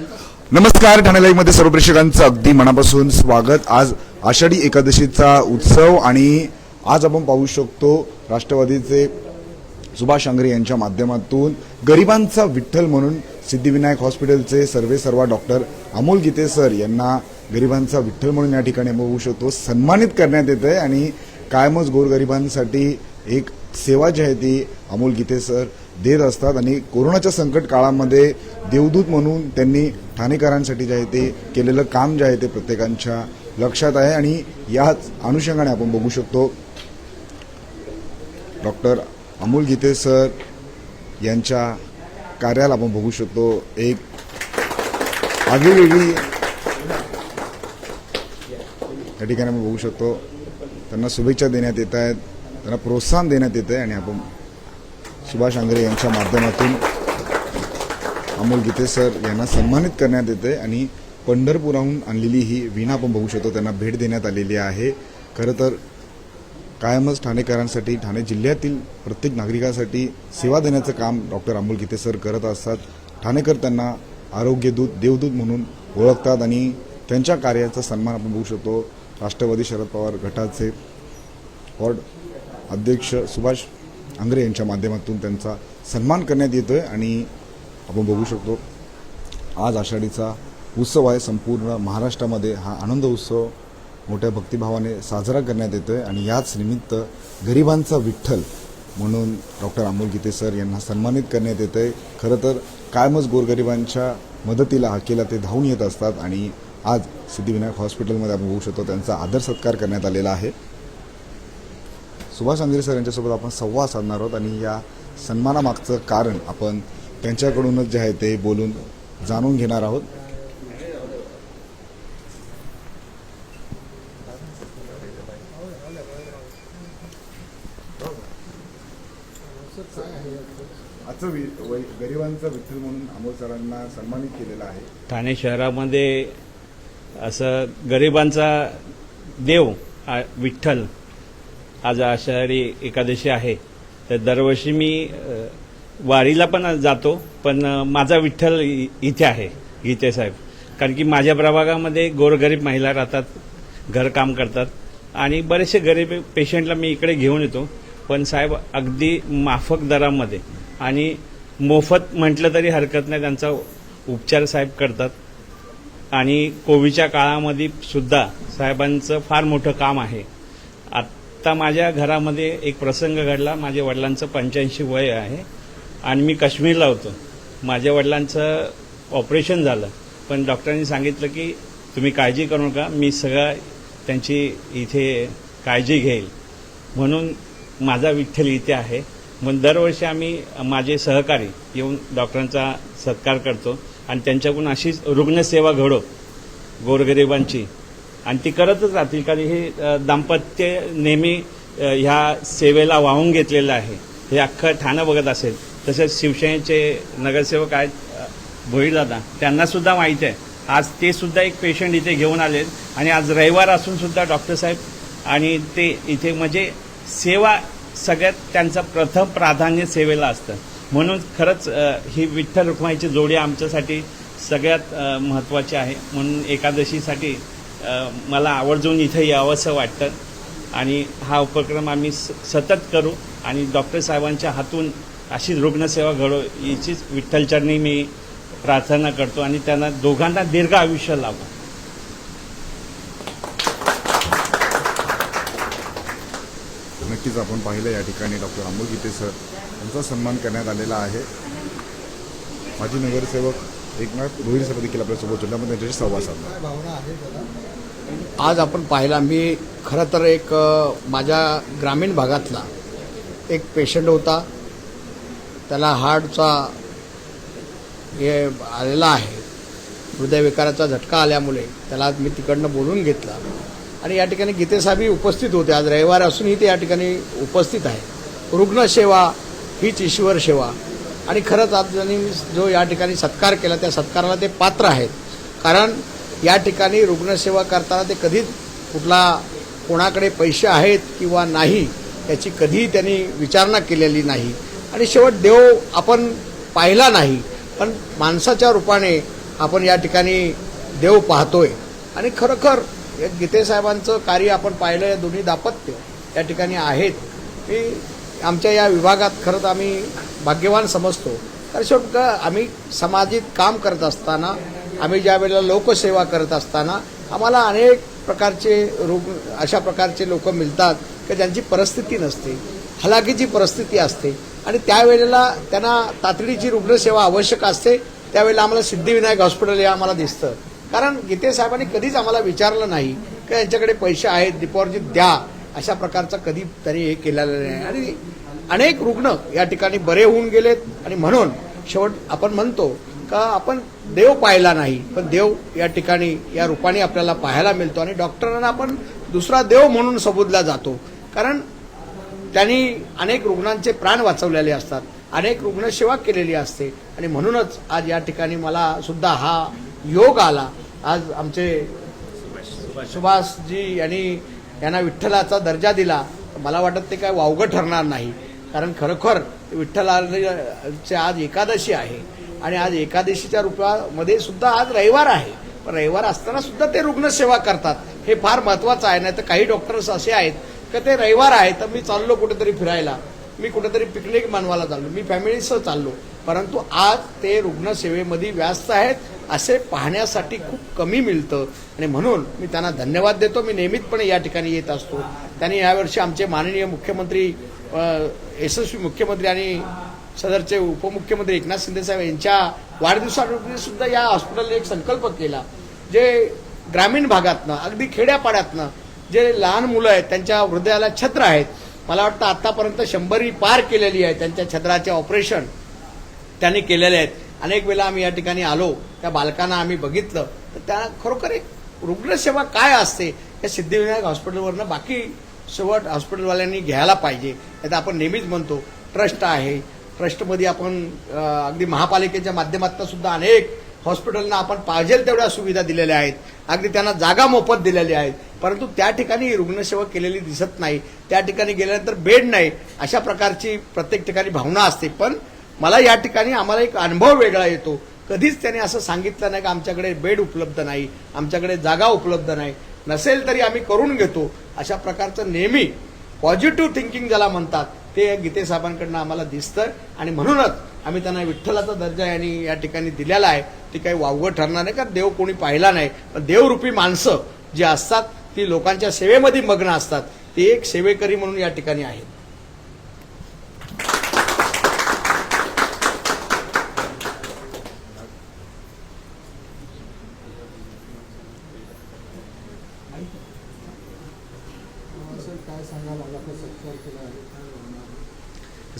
नमस्कार ठाणे लाईव्हमध्ये सर्व प्रेक्षकांचं अगदी मनापासून स्वागत. आज आषाढी एकादशीचा उत्सव आणि आज आपण पाहू शकतो राष्ट्रवादीचे सुभाष आंग्रे यांच्या माध्यमातून गरिबांचा विठ्ठल म्हणून सिद्धिविनायक हॉस्पिटलचे सर्वे सर्वा डॉक्टर अमोल गीते सर यांना गरिबांचा विठ्ठल म्हणून या ठिकाणी बघू शकतो. सन्मानित करण्यात येत आहे आणि कायमच गोरगरिबांसाठी एक सेवा जी आहे ती अमोल गीते सर देत असतात आणि कोरोनाच्या संकट काळामध्ये देवदूत म्हणून त्यांनी ठाणेकरांसाठी जे आहे ते केलेलं काम जे आहे ते प्रत्येकांच्या लक्षात आहे आणि याच अनुषंगाने आपण बघू शकतो. डॉक्टर अमोल गीते सर यांच्या कार्याला आपण बघू शकतो. एक आगळीवेगळी या ठिकाणी आपण बघू शकतो. त्यांना शुभेच्छा देण्यात येत आहेत. त्यांना प्रोत्साहन देण्यात येतं आहे आणि आपण सुभाष आंग्रे यांच्या माध्यमातून अमोल गीते सर यांना सन्मानित करण्यात येते आणि पंढरपुराहून आणलेली ही वीणा आपण बघू शकतो. त्यांना भेट देण्यात आलेली आहे. खरं तर कायमच ठाणेकरांसाठी ठाणे जिल्ह्यातील प्रत्येक नागरिकासाठी सेवा देण्याचं काम डॉक्टर अमोल गीते सर करत असतात. ठाणेकर त्यांना आरोग्यदूत देवदूत म्हणून ओळखतात आणि त्यांच्या कार्याचा सन्मान आपण बघू शकतो. राष्ट्रवादी शरद पवार गटाचे वॉर्ड अध्यक्ष सुभाष आंग्रे यांच्या माध्यमातून त्यांचा सन्मान करण्यात येतो आहे आणि आपण बघू शकतो आज आषाढीचा उत्सव आहे संपूर्ण महाराष्ट्रामध्ये. हा आनंद उत्सव मोठ्या भक्तिभावाने साजरा करण्यात येतो आहे आणि याच निमित्त गरिबांचा विठ्ठल म्हणून डॉक्टर अमोल गीते सर यांना सन्मानित करण्यात येतं आहे खरं तर कायमच गोरगरिबांच्या मदतीला हाकेला ते धावून येत असतात आणि आज सिद्धिविनायक हॉस्पिटलमध्ये आपण बघू शकतो त्यांचा आदर सत्कार करण्यात आलेला आहे. सुभाष अंधेरे सर यांच्यासोबत आपण संवाद साधणार आहोत आणि या सन्मानामागचं कारण आपण त्यांच्याकडूनच जे आहे ते बोलून जाणून घेणार आहोत. आजचं वि- वै- गरिबांचा विठ्ठल म्हणून अमोल सरांना सन्मानित केलेला आहे. ठाणे शहरामध्ये असं गरिबांचा देव आ- विठ्ठल आज आषाढी एकादशी आहे. तर दरवर्षी मी वारीला पण जातो पण माझा विठ्ठल इथे आहे गीते साहेब. कारण की माझ्या प्रभागामध्ये गोरगरीब महिला राहतात घरकाम करतात आणि बरेचसे गरीब पेशंटला मी इकडे घेऊन येतो. पण साहेब अगदी माफक दरामध्ये आणि मोफत म्हटलं तरी हरकत नाही त्यांचा उपचार साहेब करतात. आणि कोविडच्या काळामध्ये सुद्धा साहेबांचं फार मोठं काम आहे. आत्ता माझ्या घरामध्ये एक प्रसंग घडला. माझ्या वडिलांचं पंच्याऐंशी वय आहे आणि मी काश्मीरला होतो. माझ्या वडिलांचं ऑपरेशन झालं. पण डॉक्टरांनी सांगितलं की तुम्ही काळजी करू नका. मी सगळं त्यांची इथे काळजी घेईल. म्हणून माझा विठ्ठल इथे आहे. मग दरवर्षी आम्ही माझे सहकारी येऊन डॉक्टरांचा सत्कार करतो आणि त्यांच्याकडून अशीच रुग्णसेवा घडो. गोरगरिबांची. आणि ती करतच राहतील कारण हे दाम्पत्य नेहमी ह्या सेवेला वाहून घेतलेलं आहे. हे अख्खं ठाणं बघत असेल. तसेच शिवसेनेचे नगरसेवक आहेत अ, भोईदादा त्यांना सुद्धा माहिती आहे. आज ते सुद्धा एक पेशंट इथे घेऊन आले आणि आज रविवार असून सुद्धा डॉक्टर साहेब आणि ते इथे म्हणजे सेवा सगळ्यात त्यांचं प्रथम प्राधान्य सेवेला असतं. म्हणून खरंच ही विठ्ठल रुक्माईची जोडी आमच्यासाठी सगळ्यात महत्त्वाची आहे. म्हणून एकादशीसाठी मला आवर्जून इथं यावंसं वाटतं. आणि हा उपक्रम आम्ही स- सतत करू. आणि डॉक्टर साहेबांच्या हातून अशी रुग्णसेवा घडो याचीच विठ्ठलचरणी मी प्रार्थना करतो. आणि त्यांना दोघांना दीर्घ आयुष्य लाभो. नक्कीच आपण पाहिलं या ठिकाणी डॉक्टर अमोल गीते सर यांचा सन्मान करण्यात आलेला आहे. माजी नगरसेवक एकनाथ भोईर सर देखील आपल्यासोबत जिल्ह्यामध्ये त्यांच्याशी संवाद साधला. आज आपण पाहिला मी खरं तर एक माझ्या ग्रामीण भागातला एक पेशंट होता. त्याला हार्टचा हे आलेला आहे. हृदयविकाराचा झटका आल्यामुळे त्याला मी तिकडनं बोलून घेतला. आणि या ठिकाणी गीतेसाहेबही उपस्थित होते. आज रविवार असूनही ते या ठिकाणी उपस्थित आहे. रुग्णसेवा हीच ईश्वर सेवा. आणि खरंच आज त्यांनी जो या ठिकाणी सत्कार केला त्या सत्काराला ते पात्र आहेत. कारण या ठिकाणी रुग्णसेवा करताना ते कधीच कुठला कोणाकडे पैसे आहेत किंवा नाही याची कधीही त्यांनी विचारणा केलेली नाही. आणि शेवट देव आपण पाहिला नाही पण माणसाच्या रूपाने आपण या ठिकाणी देव पाहतोय. आणि खरोखर गीतेसाहेबांचं कार्य आपण पाहिलं या दोन्ही दापत्य या ठिकाणी आहेत. की आमच्या या विभागात खरंच आम्ही भाग्यवान समजतो. तर शेवट आम्ही समाजात काम करत असताना आम्ही ज्या वेळेला लोकसेवा करत असताना आम्हाला अनेक प्रकारचे रुग्ण अशा प्रकारचे लोक मिळतात की ज्यांची परिस्थिती नसते हलाखीची परिस्थिती असते. आणि त्यावेळेला त्यांना तातडीची रुग्णसेवा आवश्यक असते. त्यावेळेला आम्हाला सिद्धिविनायक हॉस्पिटल हे आम्हाला दिसतं. कारण गीते साहेबांनी कधीच आम्हाला विचारलं नाही की यांच्याकडे पैसे आहेत डिपॉझिट द्या. अशा प्रकारचं कधी त्यांनी हे केलेलं नाही. आणि अनेक रुग्ण या ठिकाणी बरे होऊन गेलेत. आणि म्हणून शेवट आपण म्हणतो का आपण देव पाहिला नाही पण देव या ठिकाणी या रूपाने आपल्याला पाहायला मिळतो आणि डॉक्टरांना आपण दुसरा देव म्हणून संबोधला जातो. कारण त्यांनी अनेक रुग्णांचे प्राण वाचवलेले असतात अनेक रुग्णसेवा केलेली असते. आणि म्हणूनच आज या ठिकाणी मला सुद्धा हा योग आला. आज आमचे सुभाषजी यांनी यांना विठ्ठलाचा दर्जा दिला. मला वाटत ते काय वावगं ठरणार नाही. कारण खरोखर विठ्ठलाचे आज एकादशी आहे. आणि आज एकादशीच्या रूपामध्ये सुद्धा आज रविवार आहे. पण रविवार असताना सुद्धा ते रुग्णसेवा करतात. हे फार महत्वाचं आहे. नाही तर काही डॉक्टर्स असे आहेत का ते रविवार आहे तर मी चाललो कुठेतरी फिरायला. मी कुठेतरी पिकनिक मानवायला चाललो. मी फॅमिलीसह चाललो. परंतु आज ते रुग्णसेवेमध्ये व्यस्त आहेत असे पाहण्यासाठी खूप कमी मिळतं. आणि म्हणून मी त्यांना धन्यवाद देतो. मी नियमितपणे या ठिकाणी येत असतो. त्यांनी यावर्षी आमचे माननीय मुख्यमंत्री यशस्वी मुख्यमंत्री आणि सदरचे उपमुख्यमंत्री एकनाथ शिंदे साहेब यांच्या वाढदिवसानिमित्त सुद्धा या हॉस्पिटलने एक संकल्प केला जे ग्रामीण भागातनं अगदी खेड्यापाड्यातनं जे लहान मुलं आहेत त्यांच्या हृदयाला छत्र आहेत. मला वाटतं आतापर्यंत शंभरी पार केलेली आहे त्यांच्या छत्राचे ऑपरेशन त्यांनी केलेले आहेत. अनेक वेळा आम्ही या ठिकाणी आलो त्या बालकांना आम्ही बघितलं. तर त्यांना खरोखर एक रुग्णसेवा काय असते या सिद्धिविनायक हॉस्पिटलवरनं बाकी शेवट हॉस्पिटलवाल्यांनी घ्यायला पाहिजे. आता आपण नेहमीच म्हणतो ट्रस्ट आहे ट्रस्टमध्ये आपण अगदी महापालिकेच्या माध्यमातून सुद्धा अनेक हॉस्पिटलना आपण पाहिजे तेवढ्या सुविधा दिलेल्या आहेत. अगदी त्यांना जागा मोफत दिलेल्या आहेत. परंतु त्या ठिकाणी रुग्णसेवा केलेली दिसत नाही. त्या ठिकाणी गेल्यानंतर बेड नाही. अशा प्रकारची प्रत्येक ठिकाणी भावना असते. पण मला या ठिकाणी आम्हाला एक अनुभव वेगळा येतो. कधीच त्याने असं सांगितलं नाही की आमच्याकडे बेड उपलब्ध नाही. आमच्याकडे जागा उपलब्ध नाही. नसेल तरी आम्ही करून घेतो. अशा प्रकारचं नेहमी पॉझिटिव्ह थिंकिंग ज्याला म्हणतात ते गीते साहेबांकडनं आम्हाला दिसतं आणि म्हणूनच आम्ही त्यांना विठ्ठलाचा दर्जा यांनी या ठिकाणी दिलेला आहे. ती काही वावगं ठरणार नाही का? देव कोणी पाहिला नाही. पण देवरूपी माणसं जी असतात ती लोकांच्या सेवेमध्ये मग्न असतात. ती एक सेवेकरी म्हणून या ठिकाणी आहेत.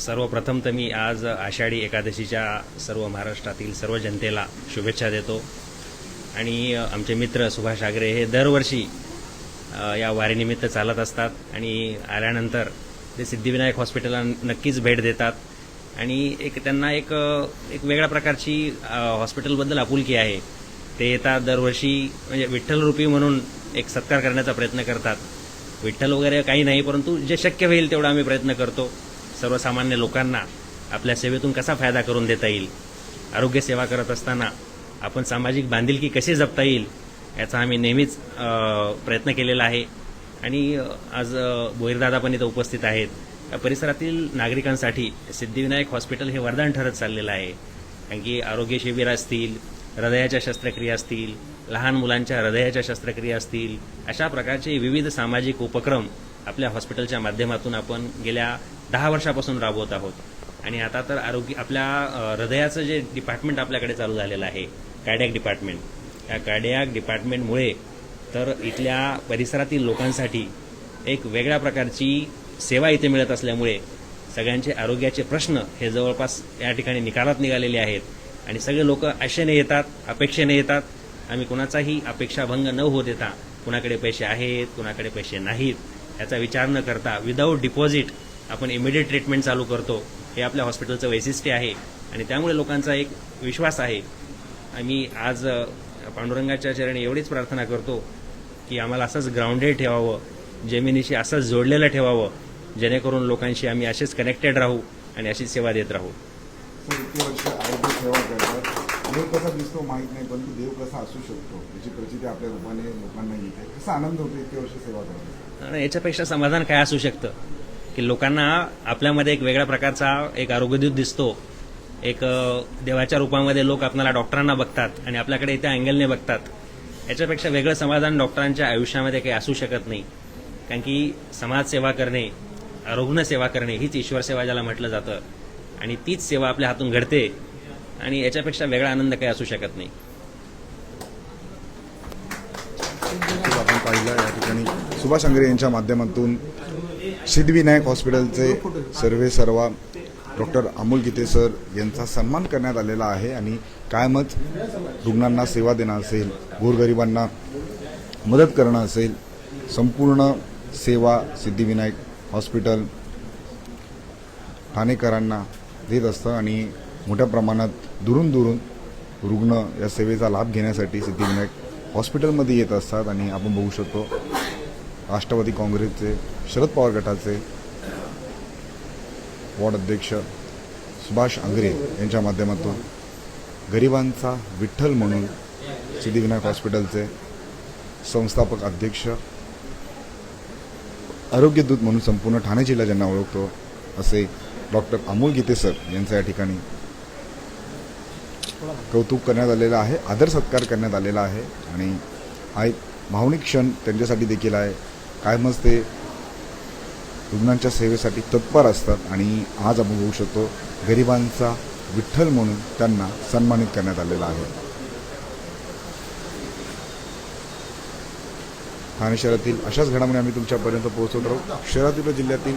सर्वप्रथम तर मी आज आषाढी एकादशीच्या सर्व महाराष्ट्रातील सर्व जनतेला शुभेच्छा देतो. आणि आमचे मित्र सुभाष आगरे हे दरवर्षी या वारीनिमित्त चालत असतात आणि आल्यानंतर ते सिद्धिविनायक हॉस्पिटलला नक्कीच भेट देतात. आणि एक त्यांना एक एक वेगळ्या प्रकारची हॉस्पिटलबद्दल आपुलकी आहे. ते येतात दरवर्षी म्हणजे विठ्ठलरूपी म्हणून एक सत्कार करण्याचा प्रयत्न करतात. विठ्ठल वगैरे काही नाही परंतु जे शक्य होईल तेवढा आम्ही प्रयत्न करतो. सर्वसामान्य लोकांना आपल्या सेवेतून कसा फायदा करून देता येईल? आरोग्य सेवा करत असताना आपण सामाजिक बांधिलकी कशी जपता येईल याचा आम्ही नेहमीच प्रयत्न केलेला आहे. आणि आज भोईरदादा पण इथं उपस्थित आहेत. या परिसरातील नागरिकांसाठी सिद्धिविनायक हॉस्पिटल हे वरदान ठरत चाललेलं आहे. कारण की आरोग्य शिबिर असतील हृदयाच्या शस्त्रक्रिया असतील लहान मुलांच्या हृदयाच्या शस्त्रक्रिया असतील अशा प्रकारचे विविध सामाजिक उपक्रम आपल्या हॉस्पिटलच्या माध्यमातून आपण गेल्या दहा वर्षापासून राबवत आहोत. आणि आता तर आरोग्य आपल्या हृदयाचं जे डिपार्टमेंट आपल्याकडे चालू झालेलं आहे कार्डियाक डिपार्टमेंट या कार्डियाक डिपार्टमेंटमुळे तर इथल्या परिसरातील लोकांसाठी एक वेगळ्या प्रकारची सेवा इथे मिळत असल्यामुळे सगळ्यांचे आरोग्याचे प्रश्न हे जवळपास या ठिकाणी निकालात निघालेले आहेत. आणि सगळे लोक आशेने येतात अपेक्षेने येतात. आम्ही कुणाचाही अपेक्षाभंग न होत देता कुणाकडे पैसे आहेत कुणाकडे पैसे नाहीत याचा विचार न करता विदाऊट डिपॉझिट आपण इमिडिएट ट्रीटमेंट चालू करतो. हे आपल्या हॉस्पिटलचं वैशिष्ट्य आहे आणि त्यामुळे लोकांचा एक विश्वास आहे. आम्ही आज पांडुरंगाच्या चरणी एवढीच प्रार्थना करतो की आम्हाला असंच ग्राउंडेड ठेवावं जमिनीशी असंच जोडलेलं ठेवावं जेणेकरून लोकांशी आम्ही असेच कनेक्टेड राहू आणि अशीच सेवा देत राहू. देव कसा दिसतो माहीत नाही परंतु देव कसा असू शकतो. याची प्रचिती आपल्या रूपाने लोकांना येते. कसा आनंद होतो इतके वर्ष सेवा करतो आणि याच्यापेक्षा समाधान काय असू शकतं? की लोकांना आपल्यामध्ये एक वेगळ्या प्रकारचा एक आरोग्यदूत दिसतो. एक देवाच्या रूपामध्ये लोक आपल्याला डॉक्टरांना बघतात आणि आपल्याकडे त्या अँगलने बघतात. याच्यापेक्षा वेगळं समाधान डॉक्टरांच्या आयुष्यामध्ये काही असू शकत नाही. कारण की समाजसेवा करणे रुग्णसेवा करणे हीच ईश्वर सेवा ज्याला म्हटलं जातं. आणि तीच सेवा आपल्या हातून घडते. आणि याच्यापेक्षा वेगळा आनंद काही असू शकत नाही. आपण पाहिलं या ठिकाणी. सुभाष अंगरे यांच्या माध्यमातून सिद्धिविनायक हॉस्पिटलचे सर्वे सर्वा. डॉक्टर अमोल गीते सर यांचा सन्मान करण्यात आलेला आहे आणि कायमच रुग्णांना सेवा देणं असेल गोरगरिबांना मदत करणं असेल संपूर्ण सेवा सिद्धिविनायक हॉस्पिटल ठाणेकरांना देत असतं आणि मोठ्या प्रमाणात दुरून दुरून रुग्ण या सेवेचा लाभ घेण्यासाठी सिद्धिविनायक हॉस्पिटलमध्ये येत असतात आणि आपण बघू शकतो राष्ट्रवादी काँग्रेसचे शरद पवार गटाचे वॉर्ड अध्यक्ष सुभाष आंग्रे यांच्या माध्यमातून गरिबांचा विठ्ठल म्हणून सिद्धिविनायक हॉस्पिटलचे संस्थापक अध्यक्ष आरोग्यदूत म्हणून संपूर्ण ठाणे जिल्हा ज्यांना ओळखतो असे डॉक्टर अमोल गीते सर यांचा या ठिकाणी कौतुक करण्यात आलेलं आहे आदर सत्कार करण्यात आलेला आहे आणि हा एक भावनिक क्षण त्यांच्यासाठी देखील आहे. कायमच ते रुग्णांच्या सेवेसाठी तत्पर असतात आणि आज आपण बघू शकतो गरिबांचा विठ्ठल म्हणून त्यांना सन्मानित करण्यात आलेला आहे. ठाणे शहरातील अशाच घडामोडी आम्ही तुमच्यापर्यंत पोहोचवत राहू. शहरातील व जिल्ह्यातील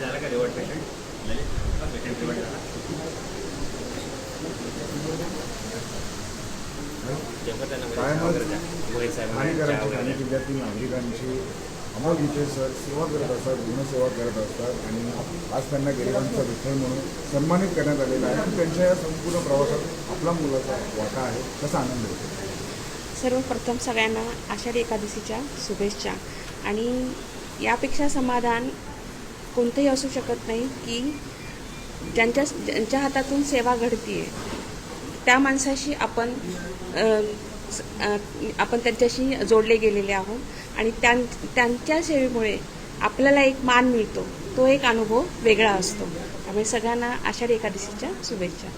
झालं का रिवॉर्ड पेशंट? ठाणेकरांची ठाणे जिल्ह्यातील नागरिकांची अमोल गीते सर सेवा करत असतात गुणसेवा करत असतात आणि आज त्यांना गरिबांचा विठ्ठल म्हणून सन्मानित करण्यात आलेला आहे. आणि त्यांच्या या संपूर्ण प्रवासात आपला मुलाचा वाटा आहे तसा आनंद होतो सर्वप्रथम सगळ्यांना आषाढी एकादशीच्या शुभेच्छा. आणि यापेक्षा समाधान कोणतंही असू शकत नाही की ज्यांच्या ज्यांच्या हातातून सेवा घडती आहे त्या माणसाशी आपण आपण त्यांच्याशी जोडले गेलेले आहोत. आणि त्यां त्यांच्या सेवेमुळे आपल्याला एक मान मिळतो. तो एक अनुभव वेगळा असतो. त्यामुळे सगळ्यांना आषाढी एकादशीच्या शुभेच्छा.